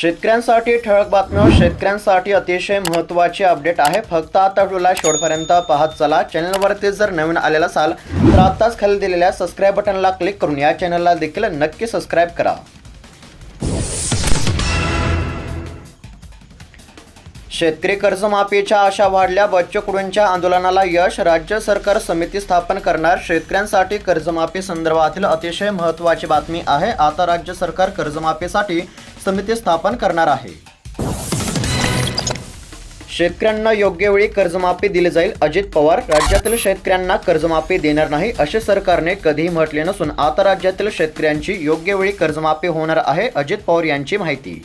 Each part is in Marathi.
शेतकऱ्यांसाठी ठळक बातम्या शेतकऱ्यांसाठी अतिशय महत्त्वाची अपडेट आहे. फक्त आता व्हिडिओला शेवटपर्यंत पाहत चला. चॅनलवरती जर नवीन आलेला असाल तर आत्ताच खाली दिलेल्या सबस्क्राईब बटनला क्लिक करून या चॅनलला देखील नक्की सबस्क्राईब करा. शेतकरी कर्जमाफीच्या आशा वाढल्या. बच्चू कडूंच्या आंदोलनाला यश. राज्य सरकार समिती स्थापन करणार. शेतकऱ्यांसाठी कर्जमाफी संदर्भातील अतिशय महत्त्वाची बातमी आहे. आता राज्य सरकार कर्जमाफीसाठी समिती स्थापन करणार आहे. शेतकऱ्यांना योग्य वेळी कर्जमाफी दिली जाईल अजित पवार. राज्यातील शेतकऱ्यांना कर्जमाफी देणार नाही असे सरकारने कधीही म्हटले नसून आता राज्यातील शेतकऱ्यांची योग्य वेळी कर्जमाफी होणार आहे अजित पवार यांची माहिती.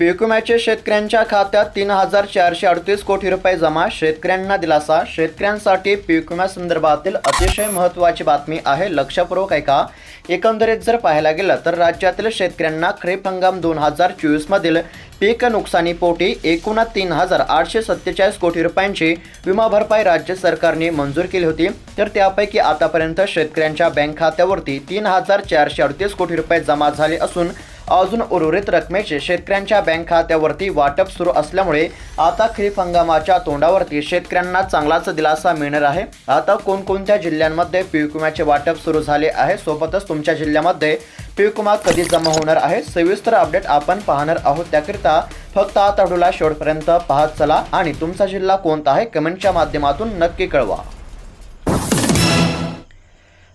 पीक शेतकऱ्यांच्या खात्यात तीन हजार चारशे अडतीस कोटी रुपये जमा. शेतकऱ्यांना दिलासा. शेतकऱ्यांसाठी पीक विम्यासंदर्भातील अतिशय महत्त्वाची बातमी आहे. लक्षपूर्वक ऐका. एकंदरीत जर पाहायला गेलं तर राज्यातील शेतकऱ्यांना खरीप हंगाम दोन हजार चोवीसमधील पीक नुकसानीपोटी एकूण तीन हजार आठशे सत्तेचाळीस कोटी रुपयांची विमा भरपाई राज्य सरकारने मंजूर केली होती. तर त्यापैकी आतापर्यंत शेतकऱ्यांच्या बँक खात्यावरती तीन हजार चारशे अडतीस कोटी रुपये जमा झाले असून अजून उर्वरित रकमेचे शेतकऱ्यांच्या बँक खात्यावरती वाटप सुरू असल्यामुळे आता खरीप हंगामाच्या तोंडावरती शेतकऱ्यांना चांगलाच दिलासा मिळणार आहे. आता कोणकोणत्या जिल्ह्यांमध्ये पीक विम्याचे वाटप सुरू झाले आहे सोबतच तुमच्या जिल्ह्यामध्ये पीक विमा कधी जमा होणार आहे सविस्तर अपडेट आपण पाहणार आहोत. त्याकरिता फक्त आता शेवटपर्यंत पाहत चला आणि तुमचा जिल्हा कोणता आहे कमेंटच्या माध्यमातून नक्की कळवा.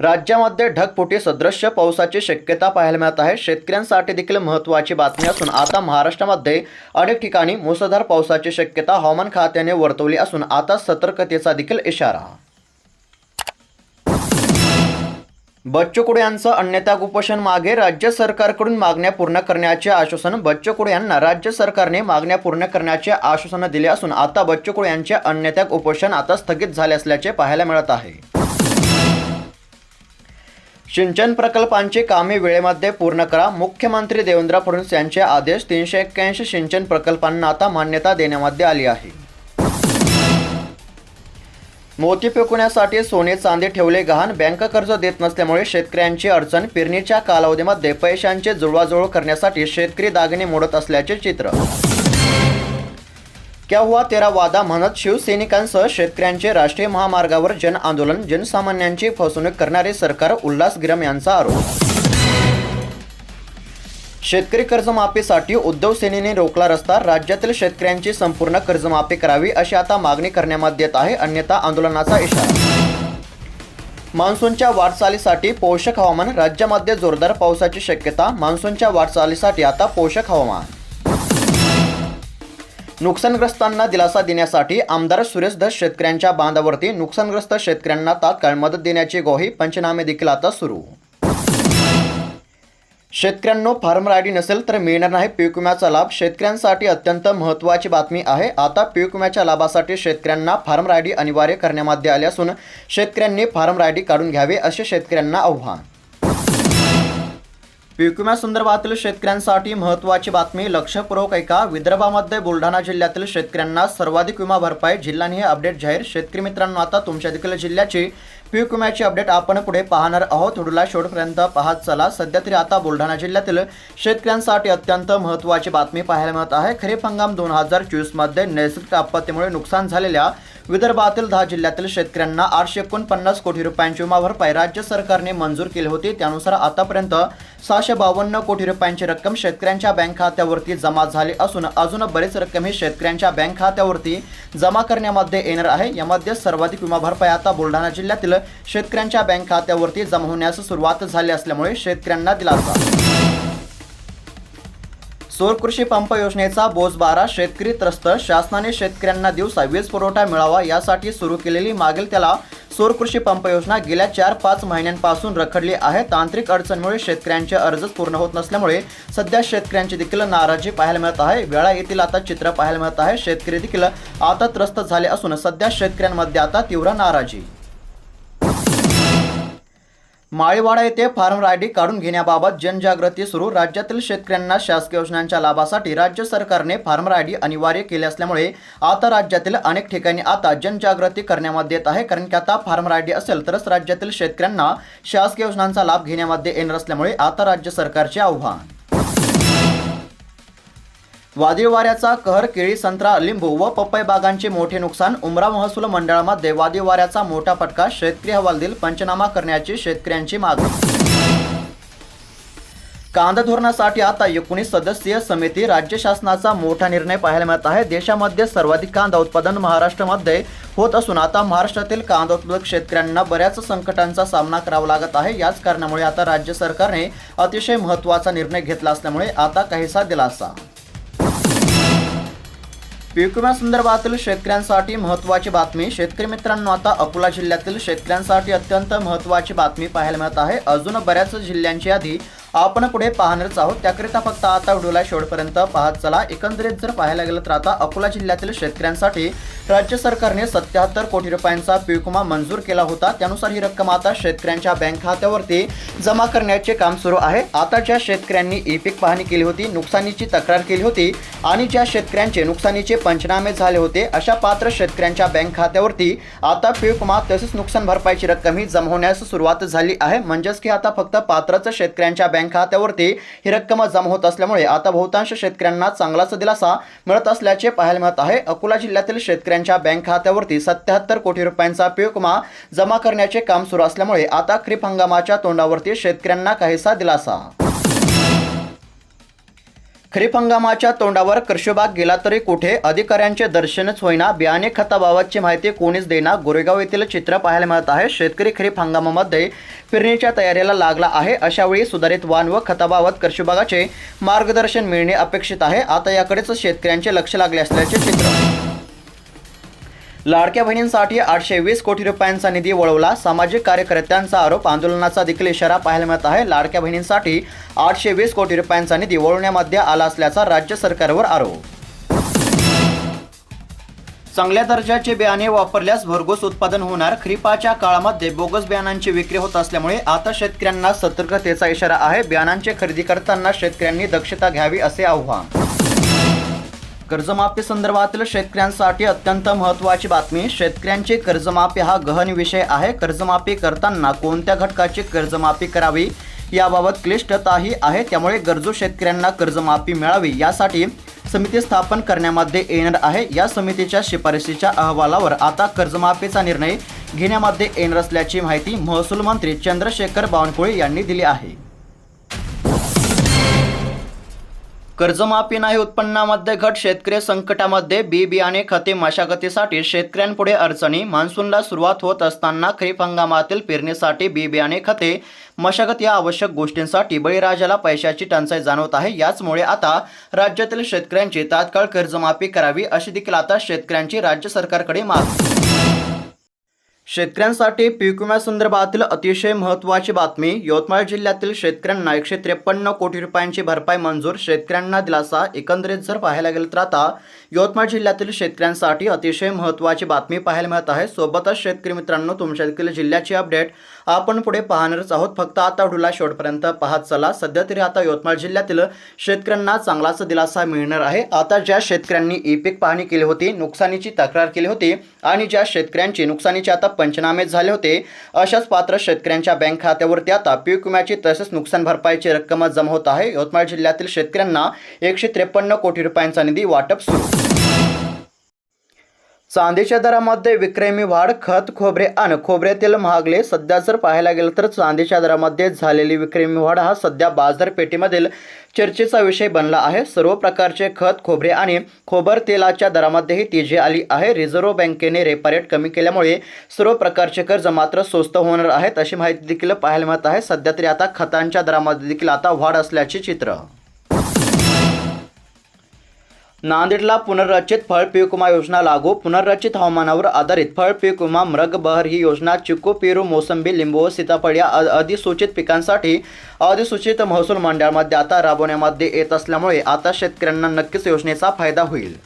राज्यामध्ये ढगफुटी सदृश्य पावसाची शक्यता पाहायला मिळत आहे. शेतकऱ्यांसाठी देखील महत्त्वाची बातमी असून आता महाराष्ट्रामध्ये अनेक ठिकाणी मुसळधार पावसाची शक्यता हवामान खात्याने वर्तवली असून आता सतर्कतेचा देखील इशारा. बच्चू कडू यांचं अन्यथा उपोषण मागे राज्य सरकारकडून मागण्या पूर्ण करण्याचे आश्वासन बच्चू कडू यांना राज्य सरकारने मागण्या पूर्ण करण्याचे आश्वासन दिले असून आता बच्चू कडू यांचे अन्यत्याग उपोषण आता स्थगित झाले असल्याचे पाहायला मिळत आहे. सिंचन प्रकल्पांची कामे वेळेमध्ये पूर्ण करा. मुख्यमंत्री देवेंद्र फडणवीस यांचे आदेश तीनशे एक्क्याऐंशी सिंचन प्रकल्पांना आता मान्यता देण्यामध्ये आली आहे. मोती पिकवण्यासाठी सोने चांदी ठेवले गहाण. बँक कर्ज देत नसल्यामुळे शेतकऱ्यांची अडचण. पेरणीच्या कालावधीमध्ये पैशांचे जुळवाजुळव करण्यासाठी शेतकरी दागिने मोडत असल्याचे चित्र क्या हुआ? तेरा वादा म्हणत शिवसैनिकांसह शेतकऱ्यांचे राष्ट्रीय महामार्गावर जन आंदोलन जनसामान्यांची फसवणूक करणारे सरकार उल्हास गिरम यांचा आरोप. शेतकरी कर्जमाफीसाठी उद्धव सेनेने रोखला रस्ता राज्यातील शेतकऱ्यांची संपूर्ण कर्जमाफी करावी अशी आता मागणी करण्यामध्ये येत आहे अन्यथा आंदोलनाचा इशारा. मान्सूनच्या वाटचालीसाठी पोषक हवामान राज्यामध्ये जोरदार पावसाची शक्यता मान्सूनच्या वाटचालीसाठी आता पोषक हवामान. नुकसानग्रस्तांना दिलासा देण्यासाठी आमदार सुरेश धस शेतकऱ्यांच्या बांधावरती नुकसानग्रस्त शेतकऱ्यांना तात्काळ मदत देण्याची ग्वाही पंचनामे देखील आता सुरू. शेतकऱ्यांनो फार्म आयडी नसेल तर मिळणार नाही पीक विम्याचा लाभ. शेतकऱ्यांसाठी अत्यंत महत्त्वाची बातमी आहे. आता पीक विम्याच्या लाभासाठी शेतकऱ्यांना फार्म आयडी अनिवार्य करण्यामध्ये आले असून शेतकऱ्यांनी फार्म आयडी काढून घ्यावे असे शेतकऱ्यांना आव्हान. पीक विम्यासंदर्भातील शेतकऱ्यांसाठी महत्त्वाची बातमी लक्षपूर्वक ऐका. विदर्भामध्ये बुलढाणा जिल्ह्यातील शेतकऱ्यांना सर्वाधिक विमा भरपाई जिल्ह्याने हे अपडेट जाहीर. शेतकरी मित्रांनो आता तुमच्या देखील जिल्ह्याची पीक विम्याची अपडेट आपण पुढे पाहणार आहोत. व्हिडिओला शेवटपर्यंत पाहत चला. सध्या तरी आता बुलढाणा जिल्ह्यातील शेतकऱ्यांसाठी अत्यंत महत्त्वाची बातमी पाहायला मिळत आहे. खरीप हंगाम दोन हजार चोवीसमध्ये नैसर्गिक आपत्तीमुळे नुकसान झालेल्या विदर्भातील दहा जिल्ह्यातील शेतकऱ्यांना आठशे एकोणपन्नास कोटी रुपयांची विमा भरपाई राज्य सरकारने मंजूर केली होती. त्यानुसार आतापर्यंत सहाशे बावन्न कोटी रुपयांची रक्कम शेतकऱ्यांच्या बँक खात्यावरती जमा झाली असून अजून बरीच रक्कम ही शेतकऱ्यांच्या बँक खात्यावरती जमा करण्यामध्ये येणार आहे. यामध्ये सर्वाधिक विमा भरपाई आता बुलढाणा जिल्ह्यातील शेतकऱ्यांच्या बँक खात्यावरती जमा होण्यास सुरुवात झाली असल्यामुळे शेतकऱ्यांना दिलासा. सौर कृषी पंप योजनेचा बोजबारा शेतकरी त्रस्त. शासनाने शेतकऱ्यांना दिवसा वीज पुरवठा मिळावा यासाठी सुरू केलेली मागील त्याला सौर कृषी पंप योजना गेल्या चार पाच महिन्यांपासून रखडली आहे. तांत्रिक अडचणीमुळे शेतकऱ्यांचे अर्जच पूर्ण होत नसल्यामुळे सध्या शेतकऱ्यांची देखील नाराजी पाहायला मिळत आहे. वेळा येथील आता चित्र पाहायला मिळत आहे. शेतकरी देखील आता त्रस्त झाले असून सध्या शेतकऱ्यांमध्ये आता तीव्र नाराजी. माळीवाडा येथे फार्म आयडी काढून घेण्याबाबत जनजागृती सुरू. राज्यातील शेतकऱ्यांना शासकीय योजनांच्या लाभासाठी राज्य सरकारने फार्म आयडी अनिवार्य केले असल्यामुळे आता राज्यातील अनेक ठिकाणी आता जनजागृती करण्यामध्ये येत आहे. कारण की आता फार्म आयडी असेल तरच राज्यातील शेतकऱ्यांना शासकीय योजनांचा लाभ घेण्यामध्ये येणार असल्यामुळे आता राज्य सरकारचे आव्हान. वादळी वाऱ्याचा कहर केळी संत्रा लिंबू व पपई बागांचे मोठे नुकसान उमरा महसूल मंडळामध्ये वादळी वाऱ्याचा मोठा फटका शेतकरी हवालदिल पंचनामा करण्याची शेतकऱ्यांची मागणी. कांदा धोरणासाठी आता एकोणीस सदस्यीय समिती राज्य शासनाचा मोठा निर्णय पाहायला मिळत आहे. देशामध्ये सर्वाधिक कांदा उत्पादन महाराष्ट्रामध्ये होत असून आता महाराष्ट्रातील कांदा उत्पादक शेतकऱ्यांना बऱ्याच संकटांचा सामना करावा लागत आहे. याच कारणामुळे आता राज्य सरकारने अतिशय महत्त्वाचा निर्णय घेतला असल्यामुळे आता काहीसा दिलासा. पीक विम्यासंदर्भातील शेतकऱ्यांसाठी महत्त्वाची बातमी. शेतकरी मित्रांनो आता अकोला जिल्ह्यातील शेतकऱ्यांसाठी अत्यंत महत्त्वाची बातमी पाहायला मिळत आहे. अजून बऱ्याच जिल्ह्यांची यादी आपण पुढे पाहणारच आहोत. त्याकरिता फक्त आता व्हिडिओला शेवटपर्यंत पाहत चला. एकंदरीत जर पाहायला गेलं तर आता अकोला जिल्ह्यातील शेतकऱ्यांसाठी राज्य सरकारने सत्याहत्तर कोटी रुपयांचा पीकमा मंजूर केला होता. त्यानुसार ही रक्कम आता शेतकऱ्यांच्या बँक खात्यावरती जमा करण्याचे काम सुरू आहे. आता ज्या शेतकऱ्यांनी ई पीक पाहणी केली होती नुकसानीची तक्रार केली होती आणि ज्या शेतकऱ्यांचे नुकसानीचे पंचनामे झाले होते अशा पात्र शेतकऱ्यांच्या बँक खात्यावरती आता पीकमा तसेच नुकसान भरपाईची रक्कम ही जमा होण्यास सुरुवात झाली आहे. म्हणजेच की आता फक्त पात्रच शेतकऱ्यांच्या बँक खात्यावरती ही रक्कम जमा होत असल्यामुळे आता बहुतांश शेतकऱ्यांना चांगलाच दिलासा मिळत असल्याचे पाहायला मिळत आहे. अकोला जिल्ह्यातील शेतकऱ्यांच्या बँक खात्यावरती सत्याहत्तर कोटी रुपयांचा पीक विमा जमा करण्याचे काम सुरू असल्यामुळे आता खरीप हंगामाच्या तोंडावरती शेतकऱ्यांना काहीसा दिलासा. खरीप हंगामाच्या तोंडावर कृषीबाग गेला तरी कुठे? अधिकाऱ्यांचे दर्शनच होईना. बियाणे खताबाबतची माहिती कोणीच देना गोरेगाव येथील चित्र पाहायला मिळत आहे. शेतकरी खरीप हंगामामध्ये पेरणीच्या तयारीला लागला आहे. अशावेळी सुधारित वाण व खताबाबत कृषीबागाचे मार्गदर्शन मिळणे अपेक्षित आहे. आता याकडेच शेतकऱ्यांचे लक्ष लागले असल्याचे चित्र लाडक्या बहिणींसाठी आठशे वीस कोटी रुपयांचा निधी वळवला. सामाजिक कार्यकर्त्यांचा आरोप आंदोलनाचा देखील इशारा पाहायला मिळत आहे. लाडक्या बहिणींसाठी आठशे वीस कोटी रुपयांचा निधी वळवण्यामध्ये आला असल्याचा राज्य सरकारवर आरोप. चांगल्या दर्जाचे बियाणे वापरल्यास भरघोस उत्पादन होणार. खरीपाच्या काळामध्ये बोगस बियाणांची विक्री होत असल्यामुळे आता शेतकऱ्यांना सतर्कतेचा इशारा आहे. बियाणांची खरेदी करताना शेतकऱ्यांनी दक्षता घ्यावी असे आव्हान. कर्जमाफी संदर्भातील शेतकऱ्यांसाठी अत्यंत महत्त्वाची बातमी. शेतकऱ्यांची कर्जमाफी हा गहन विषय आहे. कर्जमाफी करताना कोणत्या घटकाची कर्जमाफी करावी याबाबत क्लिष्टताही आहे. त्यामुळे गरजू शेतकऱ्यांना कर्जमाफी मिळावी यासाठी समिती स्थापन करण्यामध्ये येणार आहे. या समितीच्या शिफारशीच्या अहवालावर आता कर्जमाफीचा निर्णय घेण्यामध्ये येणार असल्याची माहिती महसूल मंत्री चंद्रशेखर बावनकुळे यांनी दिली आहे. कर्जमाफी नाही उत्पन्नामध्ये घट शेतकरी संकटामध्ये बी बियाणे खते मशागतीसाठी शेतकऱ्यांपुढे अडचणी. मान्सूनला सुरुवात होत असताना खरीप हंगामातील पेरणीसाठी बी बियाणे खते मशागत या आवश्यक गोष्टींसाठी बळीराजाला पैशाची टंचाई जाणवत आहे. याचमुळे आता राज्यातील शेतकऱ्यांची तात्काळ कर्जमाफी करावी अशी देखील आता शेतकऱ्यांची राज्य सरकारकडे मागणी. शेतकऱ्यांसाठी पीक विम्यासंदर्भातील अतिशय महत्त्वाची बातमी यवतमाळ जिल्ह्यातील शेतकऱ्यांना एकशे त्रेपन्न कोटी रुपयांची भरपाई मंजूर शेतकऱ्यांना दिलासा एकंदरीत जर पाहायला गेलं तर आता यवतमाळ जिल्ह्यातील शेतकऱ्यांसाठी अतिशय महत्त्वाची बातमी पाहायला मिळत आहे. सोबतच शेतकरी मित्रांनो तुमच्या देखील जिल्ह्याची अपडेट आपण पुढे पाहणारच आहोत. फक्त आता ढुला शेवटपर्यंत पाहत चला. सध्या तरी आता यवतमाळ जिल्ह्यातील शेतकऱ्यांना चांगलाच दिलासा मिळणार आहे. आता ज्या शेतकऱ्यांनी ई पीक पाहणी केली होती नुकसानीची तक्रार केली होती आणि ज्या शेतकऱ्यांची नुकसानीचे आता पंचनामे झाले होते अशाच पात्र शेतकऱ्यांच्या बँक खात्यावरती आता पीक विम्याची तसेच नुकसान भरपाईची रक्कम जमा होत आहे. यवतमाळ जिल्ह्यातील शेतकऱ्यांना एकशे त्रेपन्न कोटी रुपयांचा निधी वाटप सुरू चांदीच्या दरामध्ये विक्रमी वाढ खत खोबरे आणि खोबऱ्यातील महागले सध्या जर पाहायला गेलं तर चांदीच्या दरामध्ये झालेली विक्रमी वाढ हा सध्या बाजारपेठेमधील चर्चेचा विषय बनला आहे. सर्व प्रकारचे खत खोबरे आणि खोबर तेलाच्या दरामध्येही तेजी आली आहे. रिझर्व्ह बँकेने रेपारेट कमी केल्यामुळे सर्व प्रकारचे कर्ज मात्र स्वस्त होणार आहेत अशी माहिती देखील पाहायला मिळत आहे. सध्या तरी आता खतांच्या दरामध्ये देखील आता वाढ असल्याचे चित्र. नांदेडला पुनर्रचित फळ पीक विमा योजना लागू. पुनर्रचित हवामानावर आधारित फळ पीक विमा मृग बहर ही योजना. चिकू पेरू मोसंबी लिंबू सीताफळ या अधिसूचित पिकांसाठी अधिसूचित महसूल मंडळामध्ये आता राबवण्यामध्ये येत असल्यामुळे आता शेतकऱ्यांना नक्कीच योजनेचा फायदा होईल.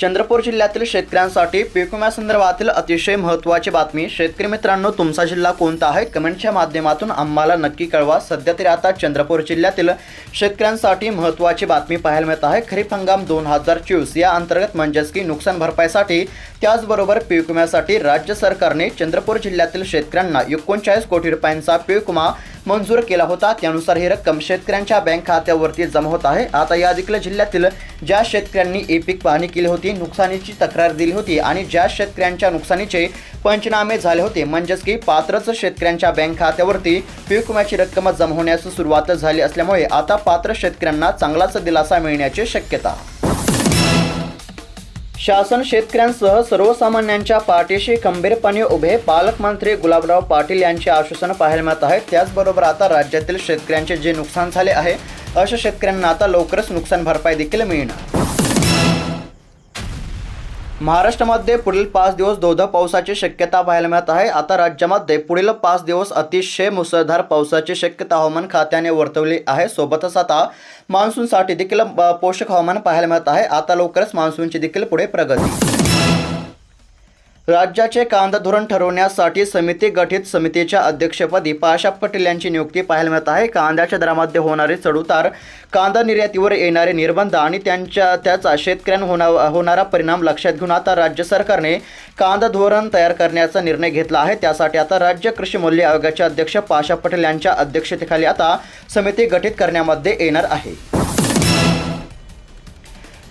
चंद्रपूर जिल्ह्यातील शेतकऱ्यांसाठी पीक विम्यासंदर्भातील अतिशय महत्त्वाची बातमी. शेतकरी मित्रांनो तुमचा जिल्हा कोणता आहे? कमेंटच्या माध्यमातून आम्हाला नक्की कळवा. सध्या तरी आता चंद्रपूर जिल्ह्यातील शेतकऱ्यांसाठी महत्त्वाची बातमी पाहायला मिळत आहे. खरीप हंगाम दोन हजार चोवीस या अंतर्गत म्हणजेच की नुकसान भरपाईसाठी त्याचबरोबर पीक विम्यासाठी राज्य सरकारने चंद्रपूर जिल्ह्यातील शेतकऱ्यांना एकोणचाळीस कोटी रुपयांचा पीक विमा मंजूर केला होता. त्यानुसार ही रक्कम शेतकऱ्यांच्या बँक खात्यावरती जमा होत आहे. आता या देखील जिल्ह्यातील ज्या शेतकऱ्यांनी ए पीक पाहणी केली होती नुकसानीची तक्रार दिली होती आणि ज्या शेतकऱ्यांच्या नुकसानीचे पंचनामे झाले होते म्हणजेच की पात्रच शेतकऱ्यांच्या बँक खात्यावरती पीक विम्याची रक्कम जमा होण्यास सुरुवात झाली असल्यामुळे आता पात्र शेतकऱ्यांना चांगलाच दिलासा मिळण्याची शक्यता शासन शेतकऱ्यांसह सर्वसामान्यांच्या पाठीशी खंबीरपणे उभे पालकमंत्री गुलाबराव पाटील यांचे आश्वासन पाहायला मिळत आहे. त्याचबरोबर आता राज्यातील शेतकऱ्यांचे जे नुकसान झाले आहे अशा शेतकऱ्यांना आता लवकरच नुकसान भरपाई देखील मिळणार. महाराष्ट्रामध्ये पुढील पाच दिवस धोधो पावसाची शक्यता पाहायला मिळत आहे. आता राज्यामध्ये पुढील पाच दिवस अतिशय मुसळधार पावसाची शक्यता हवामान खात्याने वर्तवली आहे. सोबतच आता मान्सूनसाठी देखील पोषक हवामान पाहायला मिळत आहे. आता लवकरच मान्सूनची देखील पुढे प्रगती. राज्याचे कांदा धोरण ठरवण्यासाठी समिती गठीत समितीच्या अध्यक्षपदी पाशा पटेल यांची नियुक्ती पाहायला मिळत आहे. कांद्याच्या दरामध्ये होणारे चढउतार कांदा निर्यातीवर येणारे निर्बंध आणि त्यांच्या त्याचा शेतकऱ्यांना होणा होणारा परिणाम लक्षात घेऊन आता राज्य सरकारने कांदा धोरण तयार करण्याचा निर्णय घेतला आहे. त्यासाठी आता राज्य कृषी मूल्य आयोगाचे अध्यक्ष पाशा पटेल यांच्या अध्यक्षतेखाली आता समिती गठीत करण्यामध्ये येणार आहे.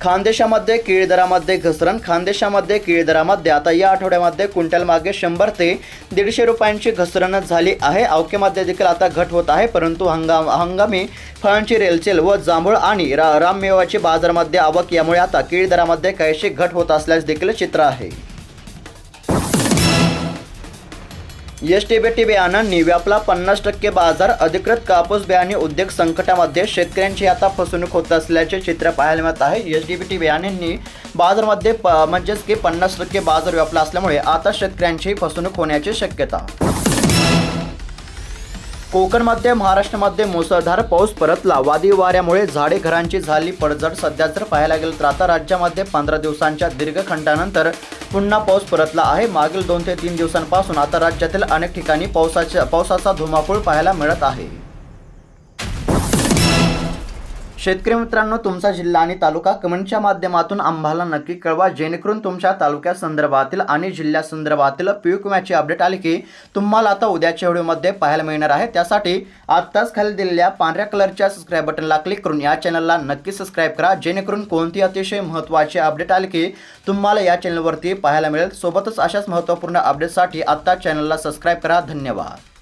खानदेशामध्ये केळी दरामध्ये घसरण खानदेशामध्ये केळी दरामध्ये आता या आठवड्यामध्ये क्विंटल मागे शंभर ते दीडशे रुपयांची घसरण झाली आहे. अवकेमध्ये देखील आता घट होत आहे परंतु हंगाम हंगामी फळांची रेलचेल व जांभूळ आणि रा राममेवाची बाजारामध्ये आवक यामुळे आता केळी दरामध्ये काहीशी घट होत असल्यास देखील चित्र आहे. एस टी बी टी बियाणांनी व्यापला पन्नास टक्के बाजार अधिकृत कापूस बियाणे उद्योग संकटामध्ये शेतकऱ्यांची आता फसवणूक होत असल्याचे चित्र पाहायला मिळत आहे. एस डी बी टी बियाण्यांनी बाजारमध्ये प म्हणजेच की पन्नास टक्के बाजार व्यापला असल्यामुळे आता शेतकऱ्यांची फसवणूक होण्याची शक्यता. कोकणमध्ये महाराष्ट्रामध्ये मुसळधार पाऊस परतला. वादी वाऱ्यामुळे झाडे घरांची झाली पडझड सध्या जर पाहायला गेलं तर आता राज्यामध्ये पंधरा दिवसांच्या दीर्घ खंडानंतर पुन्हा पाऊस परतला आहे. मागील दोन ते तीन दिवसांपासून आता राज्यातील अनेक ठिकाणी पावसाच्या पावसाचा धुमाकूळ पाहायला मिळत आहे. शेतकरी मित्रांनो तुमचा जिल्हा आणि तालुका कमेंटच्या माध्यमातून आम्हाला नक्की कळवा. जेणेकरून तुमच्या तालुक्या संदर्भातील आणि जिल्ह्या संदर्भातील पीक विम्याची अपडेट आली की तुम्हाला आता उद्याच्या व्हिडिओमध्ये पाहायला मिळणार आहे. त्यासाठी आत्ताच खाली दिलेल्या पांढऱ्या कलरच्या सबस्क्राईब बटनला क्लिक करून या चॅनलला नक्की सबस्क्राईब करा. जेणेकरून कोणती अतिशय महत्त्वाची अपडेट आली की तुम्हाला या चॅनलवरती पाहायला मिळेल. सोबतच अशाच महत्त्वपूर्ण अपडेटसाठी आत्ता चॅनलला सबस्क्राईब करा. धन्यवाद.